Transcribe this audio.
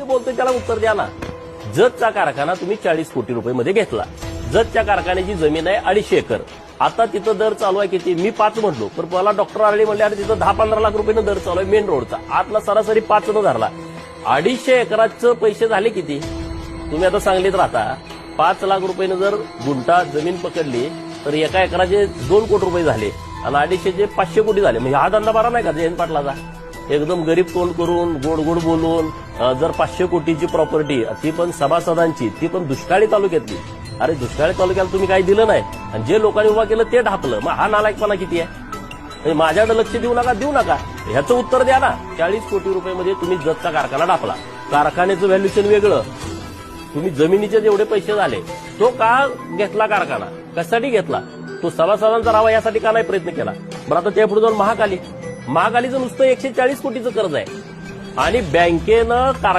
जे बोलतोय त्याला उत्तर द्या ना. जतचा कारखाना तुम्ही चाळीस कोटी रुपये मध्ये घेतला. जतच्या कारखान्याची जमीन आहे अडीचशे एकर. आता तिथं दर चालू आहे किती? मी पाच म्हणलो. पण मला डॉक्टर आरडी म्हणले आणि तिथं दहा पंधरा लाख रुपये दर चालू आहे मेन रोडचा. आतला सरासरी पाच न धरला. अडीचशे एकराचं पैसे झाले किती? तुम्ही आता सांगलीत राहता. पाच लाख रुपयानं जर गुंठा जमीन पकडली तर एका एकराचे दोन कोटी रुपये झाले. आणि अडीचशेचे पाचशे कोटी झाले. म्हणजे हा धंदा बरा नाही का? जयंत पाटलाचा? एकदम गरीब तोंड करून गोड गोड बोलून जर पाचशे कोटीची प्रॉपर्टी ती पण सभासदांची ती पण दुष्काळी तालुक्यातली. अरे दुष्काळी तालुक्याला तुम्ही काही दिलं नाही. आणि जे लोकांनी उभा केलं ते ढापलं. मग हा नालायकपणा किती आहे? म्हणजे माझ्याकडे लक्ष देऊ नका देऊ नका. ह्याचं उत्तर द्या ना. चाळीस कोटी रुपयामध्ये तुम्ही जतचा कारखाना ढापला. कारखान्याचं व्हॅल्युएशन वेगळं. तुम्ही जमिनीचे जेवढे पैसे झाले तो का घेतला कारखाना? कशासाठी घेतला? तो सभासदांचा राहावा यासाठी का नाही प्रयत्न केला? बरं आता त्या पुढे जाऊन महाकाली. महाकालीचं नुसतं एकशे चाळीस कोटीचं कर्ज आहे. आणि बँकेनं कार